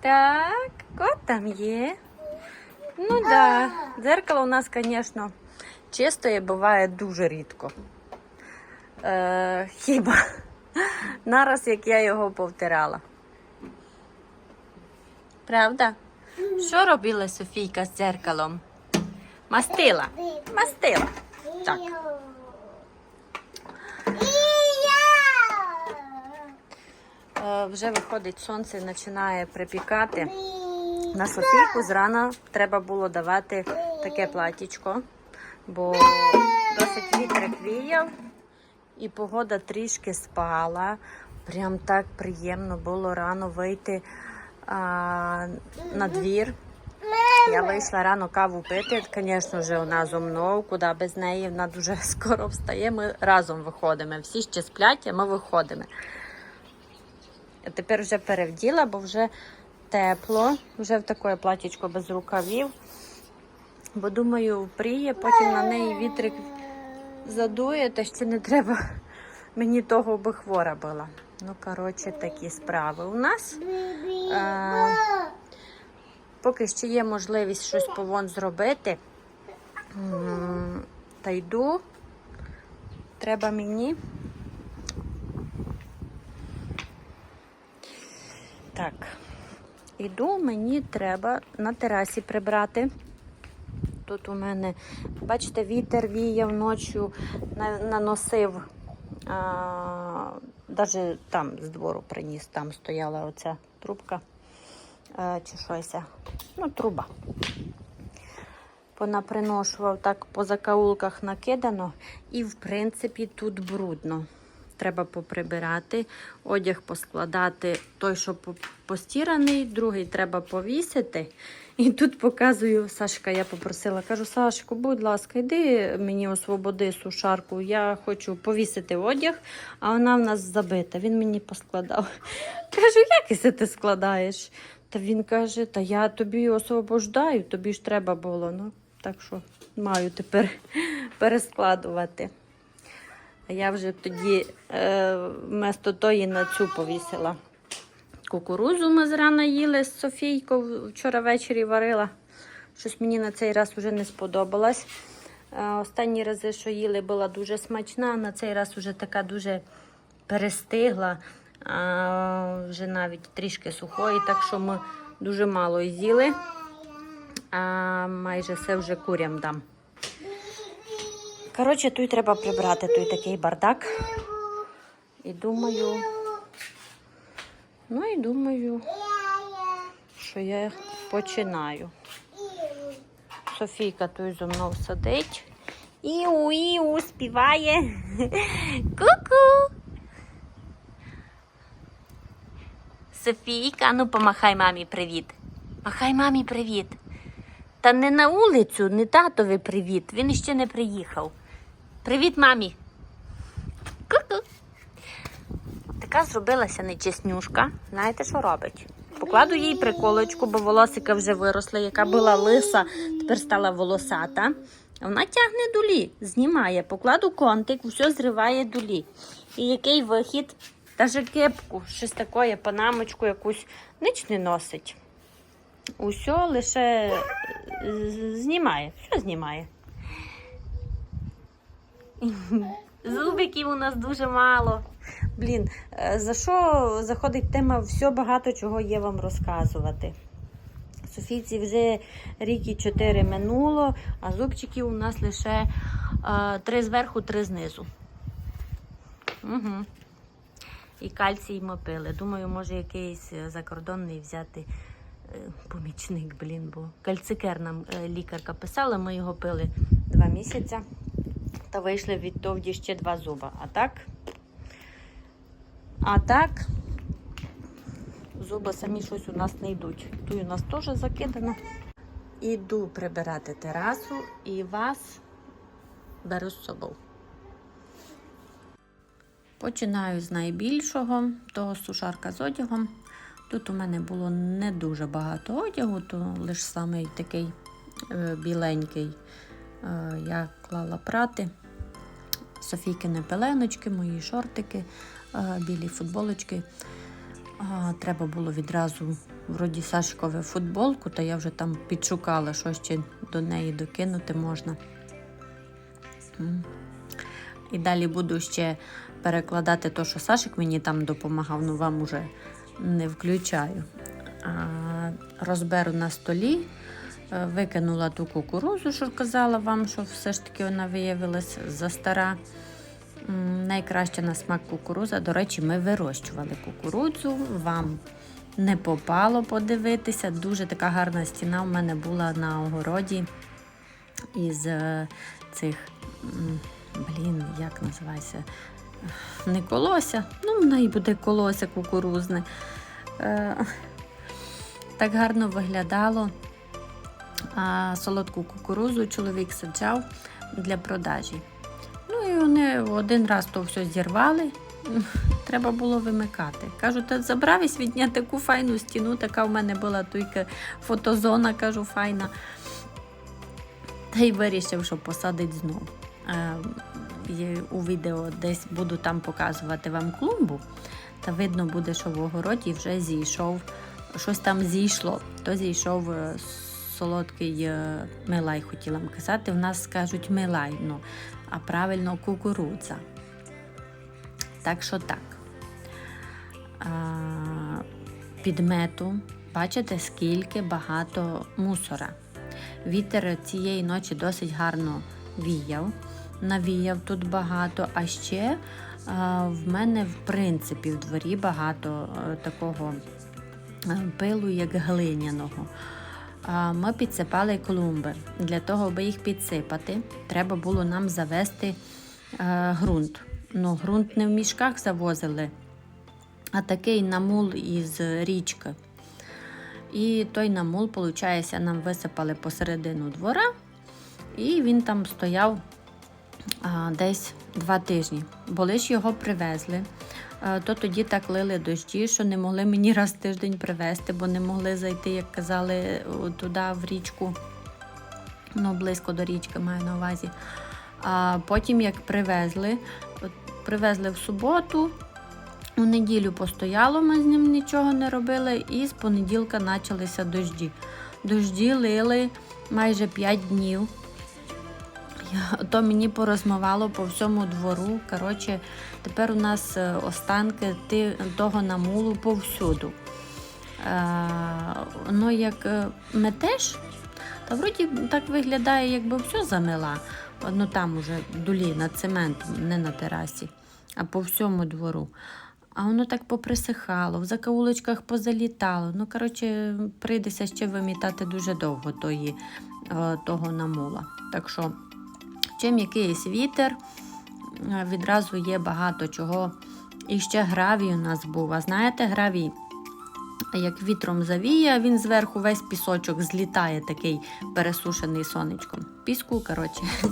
Так, кот там є. Ну да, дзеркало у нас, звісно, чистое буває дуже рідко. Е, хіба нараз, як я його повтирала. Правда? Що робила Софійка з дзеркалом? Мастила. Мастила. Так. Вже виходить сонце починає припікати. На Софійку зрана треба було давати таке платічко, бо досить вітрик віяв і погода трішки спала. Прям так приємно було рано вийти а, на двір. Я вийшла рано каву пити. Звісно ж, вона зо мною, куди без неї. Вона дуже скоро встає. Ми разом виходимо. Всі ще сплять, а ми виходимо. А тепер вже перевділа, бо вже тепло, вже в таке платічко без рукавів. Бо думаю, впріє, потім на неї вітрик задує, та ще не треба мені того, би хвора була. Ну, коротше, такі справи у нас. Е, поки ще є можливість щось повон зробити, та йду. Треба мені. Так, іду, мені треба на терасі прибрати. Тут у мене, бачите, вітер віяв ночі, наносив, навіть там з двору приніс, там стояла оця трубка а, чи щось. Ну, труба. Понаприношував так по закаулках накидано, і в принципі тут брудно. Треба поприбирати, одяг поскладати, той, що постіраний, другий треба повісити. І тут показую Сашка, я попросила, кажу, Сашку, будь ласка, йди мені освободи сушарку, я хочу повісити одяг, а вона в нас забита. Він мені поскладав. Кажу, як це ти складаєш? Та він каже, та я тобі освобождаю, тобі ж треба було. Ну, так що маю тепер перескладувати. Я вже тоді е, вместо тої на цю повісила. Кукурузу ми зрана їли з Софійкою, вчора ввечері варила. Щось мені на цей раз вже не сподобалось. Е, останні рази, що їли, була дуже смачна, на цей раз вже така дуже перестигла, а, вже навіть трішки сухої, так що ми дуже мало з'їли. А майже все вже курям дам. Коротше, тут треба прибрати той такий бардак. І думаю, ну і думаю, що я починаю. Софійка тут зо мною сидить. Іу, іу, співає. Ку-ку. Софійка, ну помахай мамі привіт. Махай мамі привіт. Та не на вулицю, не татові привіт. Він ще не приїхав. Привіт, мамі. Ку-ку. Така зробилася нечеснюшка. Знаєте, що робить? Покладу їй приколочку, бо волосика вже виросла, яка була лиса, тепер стала волосата. Вона тягне дулі, знімає, покладу контик, все зриває дулі. І який вихід? Даже кепку, щось таке, панамочку якусь ніч не носить. Усьо лише е, знімає, все знімає. Зубиків у нас дуже мало. Блін, е, за що заходить тема все багато чого є вам розказувати. Софійці вже рік чотири минуло, а зубчиків у нас лише е, три зверху, три знизу. Угу. І кальцій ми пили. Думаю, може якийсь е, закордонний взяти помічник, блін, бо кальцикер нам лікарка писала, ми його пили два місяці. Та вийшли від товді ще два зуба. А так, а так, зуби самі щось у нас не йдуть. Тут у нас теж закидано. Іду прибирати терасу і вас беру з собою. Починаю з найбільшого, того сушарка з одягом. Тут у мене було не дуже багато одягу, то лише самий такий е, біленький. Е, я клала прати. Софійкини пеленочки, мої шортики, е, білі футболочки. Треба було відразу вроді Сашкове футболку, та я вже там підшукала, що ще до неї докинути можна. І далі буду ще перекладати те, що Сашик мені там допомагав, ну вам уже не включаю. Розберу на столі, викинула ту кукурузу, що казала вам, що все ж таки вона виявилась застара. Найкраща на смак кукуруза. До речі, ми вирощували кукурудзу. Вам не попало подивитися. Дуже така гарна стіна в мене була на огороді із е, цих, блін, як називається? Не колося. Ну, в неї буде колося кукурузне. Е, Так гарно виглядало. Солодку кукурузу чоловік саджав для продажі. Ну і вони один раз то все зірвали. Треба було вимикати. Кажу, та забравись від дня таку файну стіну, така в мене була тільки фотозона, кажу, файна. Та й вирішив, що посадить знов. Е, у відео десь буду там показувати вам клумбу, та видно буде, що в огороді вже зійшов, щось там зійшло, то зійшов е, солодкий е, милай, хотіла казати. В нас скажуть милай, ну, а правильно кукурудза. Так що так. А, підмету, бачите, скільки багато мусора. Вітер цієї ночі досить гарно віяв, навіяв тут багато, а ще а, в мене, в принципі, в дворі багато е, такого е, пилу, як глиняного. Ми підсипали клумби. Для того, аби їх підсипати, треба було нам завести е, ґрунт. Ну, ґрунт не в мішках завозили, а такий намул із річки. І той намул, виходить, нам висипали посередину двора, і він там стояв а, десь два тижні. Бо лиш його привезли. А, то тоді так лили дощі, що не могли мені раз в тиждень привезти, бо не могли зайти, як казали, туди в річку. Ну, близько до річки маю на увазі. А потім, як привезли, привезли в суботу, у неділю постояло, ми з ним нічого не робили, і з понеділка почалися дожді. Дожді лили майже 5 днів. То мені порозмивало по всьому двору. Коротше, тепер у нас е, останки того намулу повсюду. Е, ну, як е, метеш, та вроді так виглядає, якби все замила. Ну там уже дулі над цементом, не на терасі, а по всьому двору. А воно так поприсихало, в закаулочках позалітало. Ну, коротше, прийдеться ще вимітати дуже довго тої, того намула. Так що, чим якийсь вітер, е, відразу є багато чого. І ще гравій у нас був. А знаєте, гравій, як вітром завіє, він зверху весь пісочок злітає, такий пересушений сонечком. Піску, коротше.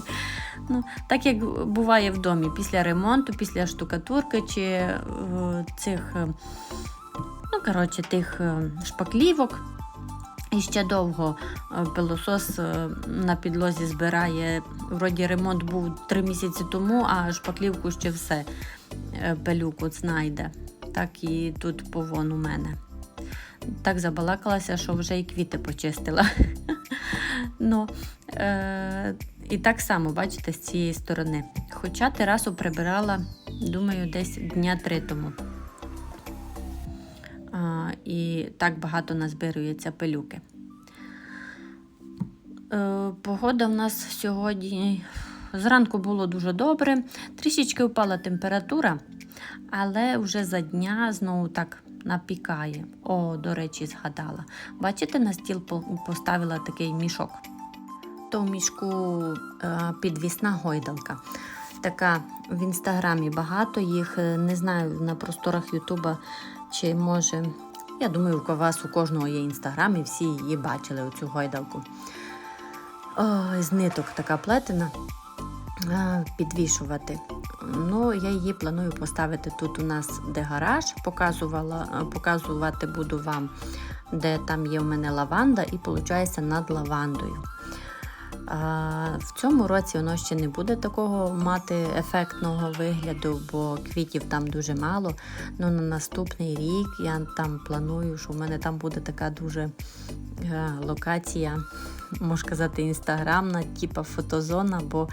Ну, так як буває в домі після ремонту, після штукатурки чи е, цих, е, ну, коротше, тих шпаклівок. І ще довго е, пилосос е, на підлозі збирає. Вроді ремонт був три місяці тому, а шпаклівку ще все е, пилюку знайде. Так і тут повон у мене. Так забалакалася, що вже і квіти почистила. ну, і так само, бачите, з цієї сторони. Хоча терасу прибирала, думаю, десь дня три тому. І так багато назбирується пилюки. Е, погода в нас сьогодні зранку було дуже добре. Трішечки впала температура, але вже за дня знову так напікає. О, до речі, згадала. Бачите, на стіл поставила такий мішок. То в мішку е, підвісна гойдалка. Така в інстаграмі багато їх. е, Не знаю на просторах Ютуба чи може. Я думаю, у вас у кожного є інстаграм, і всі її бачили, оцю гойдалку. О, з ниток така плетена. Підвішувати. Ну, я її планую поставити тут у нас, де гараж. Показувала, показувати буду вам, де там є в мене лаванда, і виходить над лавандою. В цьому році воно ще не буде такого мати ефектного вигляду, бо квітів там дуже мало. Ну на наступний рік я там планую, що в мене там буде така дуже е, локація, можна казати, інстаграмна, типа фотозона, бо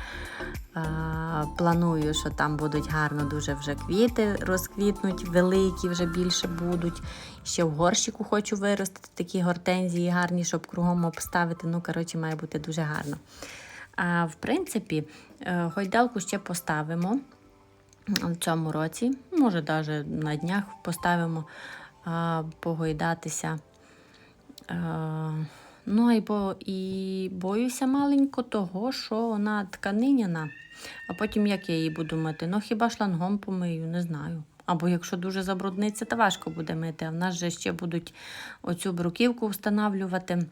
планую, що там будуть гарно дуже вже квіти розквітнуть, великі вже більше будуть. Ще в горщику хочу виростити такі гортензії гарні, щоб кругом обставити. Ну, коротше, має бути дуже гарно. А в принципі, е, гойдалку ще поставимо в цьому році. Може, навіть на днях поставимо погойдатися. Ну, і, бо, і боюся маленько того, що вона тканиняна. А потім як я її буду мити? Ну, хіба шлангом помию, не знаю. Або якщо дуже забрудниться, то важко буде мити. А в нас же ще будуть оцю бруківку встановлювати.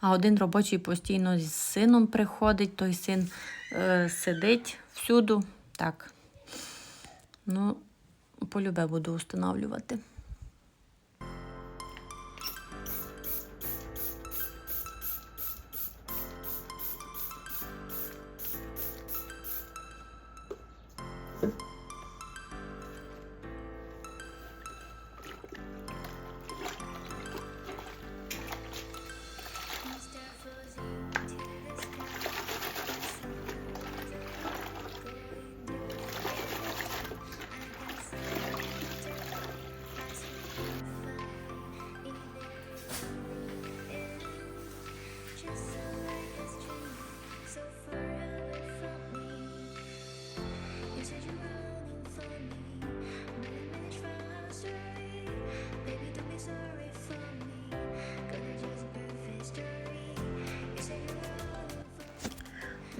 А один робочий постійно з сином приходить, той син е, сидить всюду. Так. Ну, полюбе буду встановлювати.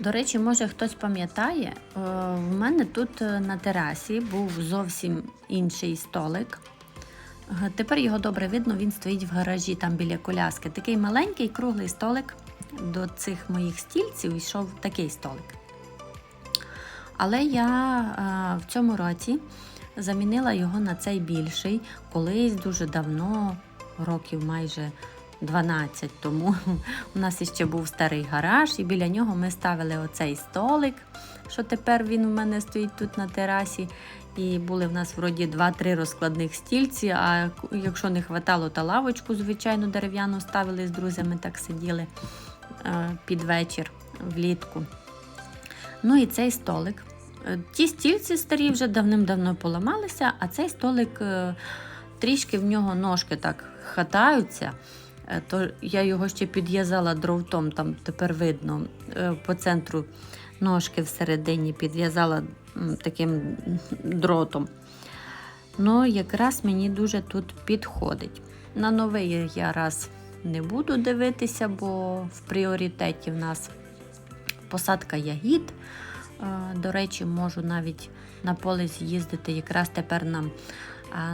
До речі, може хтось пам'ятає, е, в мене тут е, на терасі був зовсім інший столик. Е, Тепер його добре видно, він стоїть в гаражі там біля коляски. Такий маленький круглий столик. До цих моїх стільців йшов такий столик. Але я в цьому році замінила його на цей більший, колись дуже давно, років майже 12 тому. У нас іще був старий гараж, і біля нього ми ставили оцей столик, що тепер він у мене стоїть тут на терасі. І були в нас вроді 2-3 розкладних стільці. А якщо не хватало, то лавочку, звичайно, дерев'яну ставили з друзями, так сиділи е, під вечір влітку. Ну і цей столик. Е, Ті стільці старі вже давним-давно поламалися, а цей столик е, трішки в нього ножки так хатаються. Е, То я його ще підв'язала дровтом, там тепер видно е, по центру ножки всередині підв'язала таким дротом. Ну, якраз мені дуже тут підходить. На новий я раз не буду дивитися, бо в пріоритеті в нас посадка ягід. Е, До речі, можу навіть на поле з'їздити. Якраз тепер нам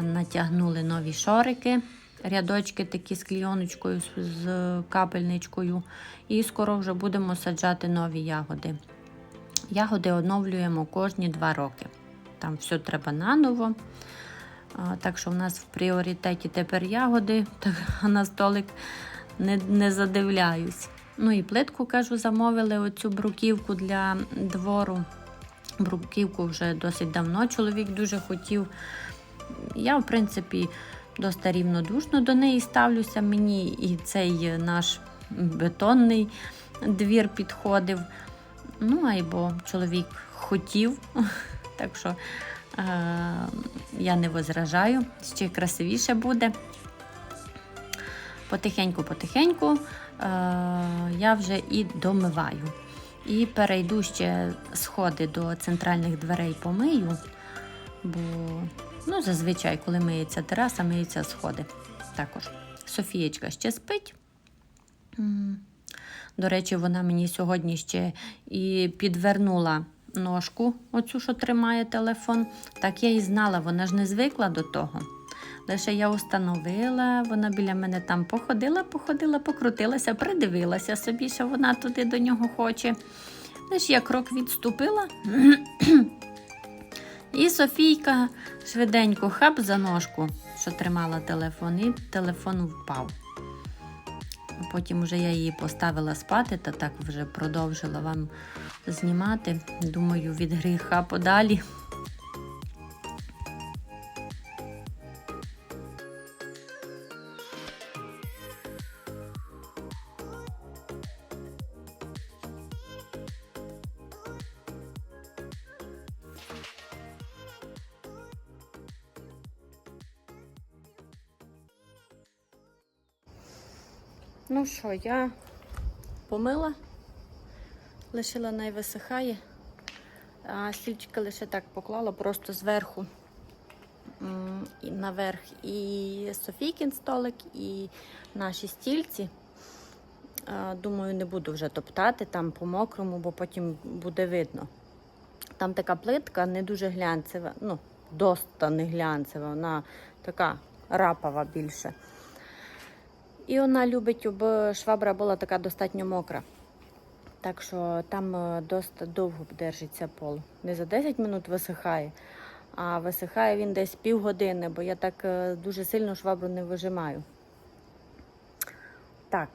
натягнули нові шорики, рядочки такі з клійоночкою, з- капельничкою. І скоро вже будемо саджати нові ягоди. Ягоди оновлюємо кожні два роки. Там все треба наново. Так що в нас в пріоритеті тепер ягоди, так, на столик не, не задивляюсь. Ну і плитку, кажу, замовили оцю бруківку для двору. Бруківку вже досить давно чоловік дуже хотів. Я, в принципі, досить рівнодушно до неї ставлюся. Мені і цей наш бетонний двір підходив. Ну, або чоловік хотів, так що е- я не возражаю, ще красивіше буде. Потихеньку-потихеньку е- я вже і домиваю. І перейду ще сходи до центральних дверей помию, бо ну, зазвичай, коли миється тераса, миються сходи. Також. Софієчка ще спить. До речі, вона мені сьогодні ще і підвернула ножку, оцю, що тримає телефон. Так я і знала, вона ж не звикла до того. Лише я установила, вона біля мене там походила, походила, покрутилася, придивилася собі, що вона туди до нього хоче. Лише я крок відступила. І Софійка швиденько хап за ножку, що тримала телефон, і телефон впав. Потім вже я її поставила спати та так вже продовжила вам знімати. Думаю, від гріха подалі. Я помила, лишила най висихає. А стільчика лише так поклала, просто зверху і наверх і Софійкін столик, і наші стільці. Думаю, не буду вже топтати там по мокрому, бо потім буде видно. Там така плитка не дуже глянцева, ну, доста не глянцева, вона така рапова більше. І вона любить, щоб швабра була така достатньо мокра. Так що там е, досить довго держиться пол. Не за 10 минут висихає, а висихає він десь півгодини, бо я так е, дуже сильно швабру не вижимаю. Так,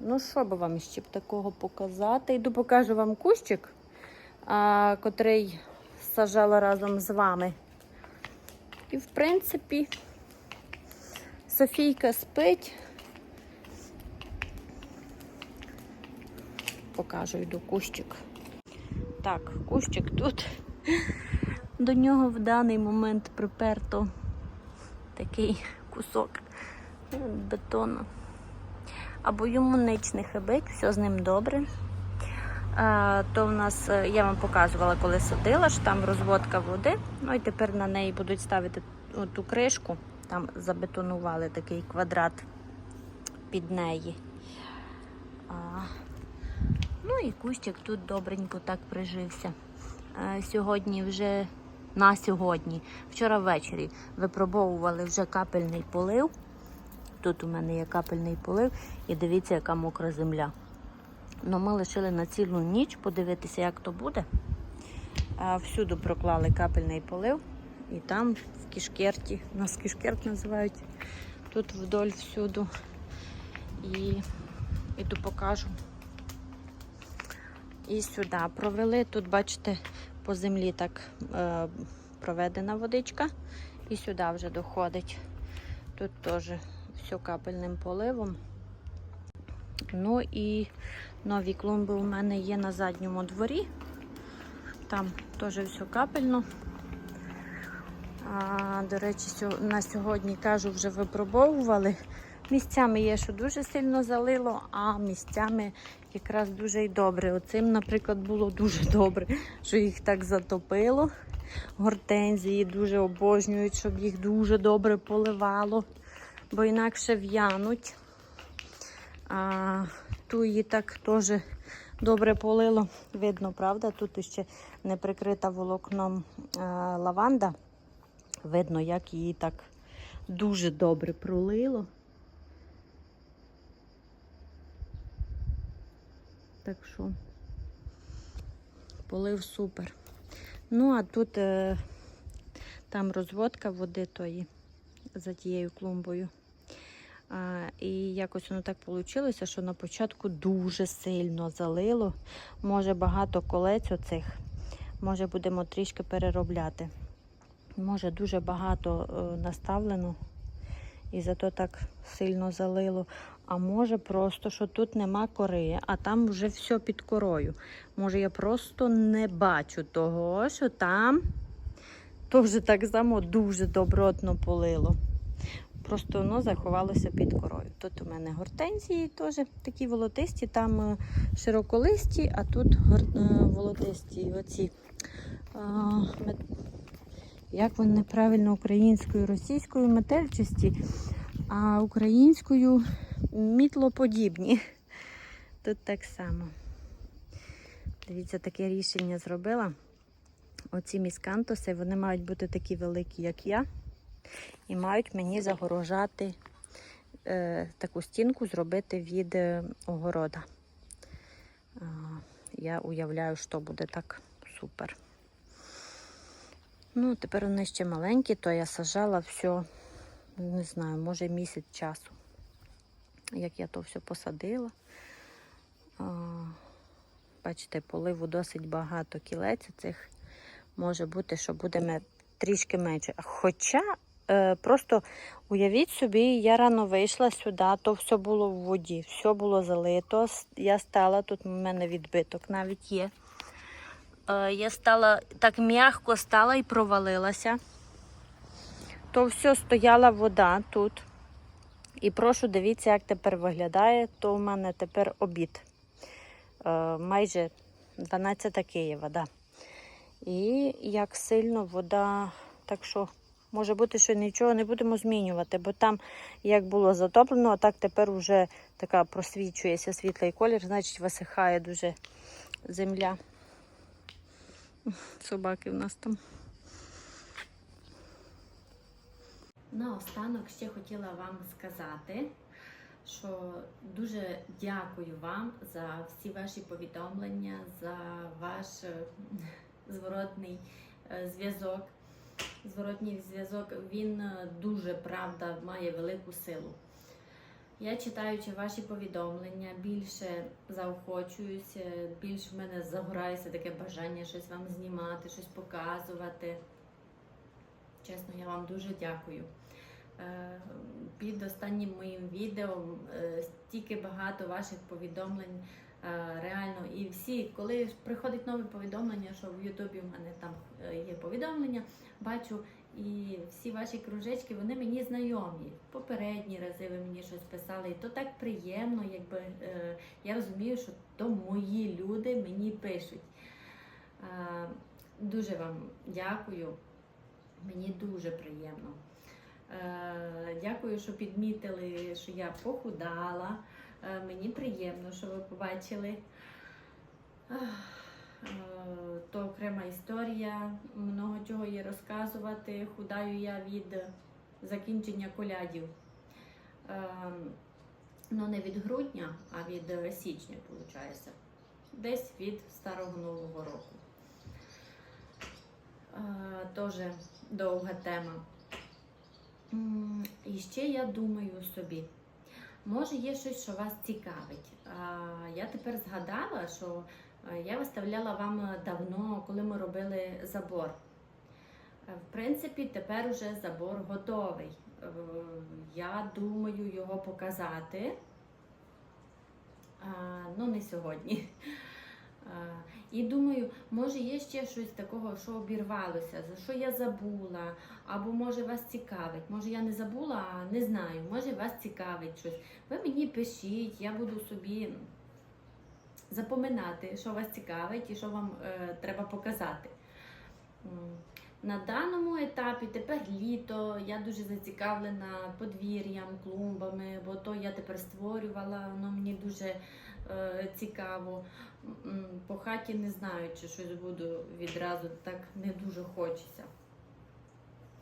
ну що би вам ще б такого показати? Йду покажу вам кущик, а, котрий сажала разом з вами. І, в принципі, Софійка спить. Покажу, йду кущик. Так, кущик тут. До нього в даний момент приперто такий кусок бетону. Або йому ніч не хибить, все з ним добре. А, то в нас, е, я вам показувала, коли садила, що там розводка води. Ну і тепер на неї будуть ставити ту кришку. Там забетонували такий квадрат під неї. А, Ну і кущик тут добренько так прижився. Е, Сьогодні вже на сьогодні, вчора ввечері випробовували вже капельний полив. Тут у мене є капельний полив, і дивіться, яка мокра земля. Ну, ми лишили на цілу ніч подивитися, як то буде. А всюди проклали капельний полив, і там в кішкерті, нас кішкерт називають, тут вдоль всюду. І іду покажу. І сюди провели. Тут, бачите, по землі так е, проведена водичка. І сюди вже доходить. Тут теж все капельним поливом. Ну і нові клумби у мене є на задньому дворі. Там теж все капельно. А, до речі, на сьогодні, кажу, вже випробовували. Місцями є, що дуже сильно залило, а місцями якраз дуже й добре. Оцим, наприклад, було дуже добре, що їх так затопило. Гортензії дуже обожнюють, щоб їх дуже добре поливало, бо інакше в'януть. А ту її так теж добре полило. Видно, правда? Тут ще не прикрита волокном лаванда. Видно, як її так дуже добре пролило. Так що полив супер. Ну, а тут е, там розводка води тої за тією клумбою. А, і якось воно так вийшло, що на початку дуже сильно залило. Може багато колець оцих. Може будемо трішки переробляти. Може дуже багато е, наставлено і зато так сильно залило. А може просто, що тут нема кори, а там вже все під корою. Може, я просто не бачу того, що там теж так само дуже добротно полило. Просто воно заховалося під корою. Тут у мене гортензії теж такі волотисті, там е, широколисті, а тут е, волотисті. Оці. Як вони неправильно українською, російською метельчасті, а українською мітлоподібні. Тут так само. Дивіться, таке рішення зробила. Оці міскантуси, вони мають бути такі великі, як я, і мають мені загорожати е, таку стінку зробити від е, огорода. А, я уявляю, що буде так супер. Ну, тепер вони ще маленькі, то я сажала все, не знаю, може місяць часу. як я то все посадила. Бачите, поливу досить багато кілець. Цих може бути, що буде трішки менше. Хоча е, просто уявіть собі, я рано вийшла сюди, то все було в воді, все було залито. Я стала, тут у мене відбиток навіть є. Е, я стала так м'яко стала і провалилася. То все стояла вода тут. І прошу, дивіться, як тепер виглядає. То у мене тепер обід. Е, майже 12 Києва, да. І як сильно вода, так що може бути, що нічого не будемо змінювати, бо там як було затоплено, а так тепер вже така просвічується світлий колір, значить висихає дуже земля. Собаки в нас там. Наостанок ще хотіла вам сказати, що дуже дякую вам за всі ваші повідомлення, за ваш е, зворотний е, зв'язок. Зворотній зв'язок він е, дуже правда має велику силу. Я читаючи ваші повідомлення, більше заохочуюся, більше в мене загорається таке бажання щось вам знімати, щось показувати. Чесно, я вам дуже дякую. Е, Під останнім моїм відео е, стільки багато ваших повідомлень. е, Реально, і всі, коли приходить нове повідомлення, що в Ютубі в мене там є повідомлення, бачу, і всі ваші кружечки, вони мені знайомі. Попередні рази ви мені щось писали, і то так приємно, якби я розумію, що то мої люди мені пишуть. Дуже вам дякую. Мені дуже приємно. Е, Дякую, що підмітили, що я похудала. Е, Мені приємно, що ви побачили. Е, То окрема історія. Много чого є розказувати. Худаю я від закінчення колядів. Ну, не від грудня, а від січня, виходить. Десь від старого нового року. Тоже довга тема. І ще я думаю собі, може є щось, що вас цікавить. Я тепер згадала, що е, я виставляла вам давно, коли ми робили забор. Е, В принципі, тепер уже забор готовий. Е, Я думаю його показати. Ну, не сьогодні. І думаю, може є ще щось такого, що обірвалося, за що я забула, або може вас цікавить. Може я не забула, а не знаю. Може вас цікавить щось. Ви мені пишіть, я буду собі запоминати, що вас цікавить і що вам е, треба показати. На даному етапі тепер літо, я дуже зацікавлена подвір'ям, клумбами, бо то я тепер створювала, воно мені дуже цікаво. По хаті не знаю, чи щось буду відразу, так не дуже хочеться.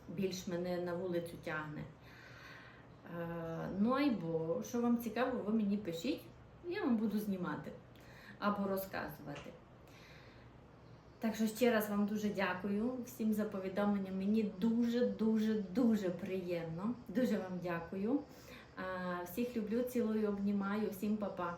Більш мене на вулицю тягне. Е, Ну, або, що вам цікаво, ви мені пишіть, я вам буду знімати або розказувати. Так що ще раз вам дуже дякую всім за повідомлення. Мені дуже, дуже, дуже приємно. Дуже вам дякую. Всіх люблю, цілую, обнімаю, всім па-па.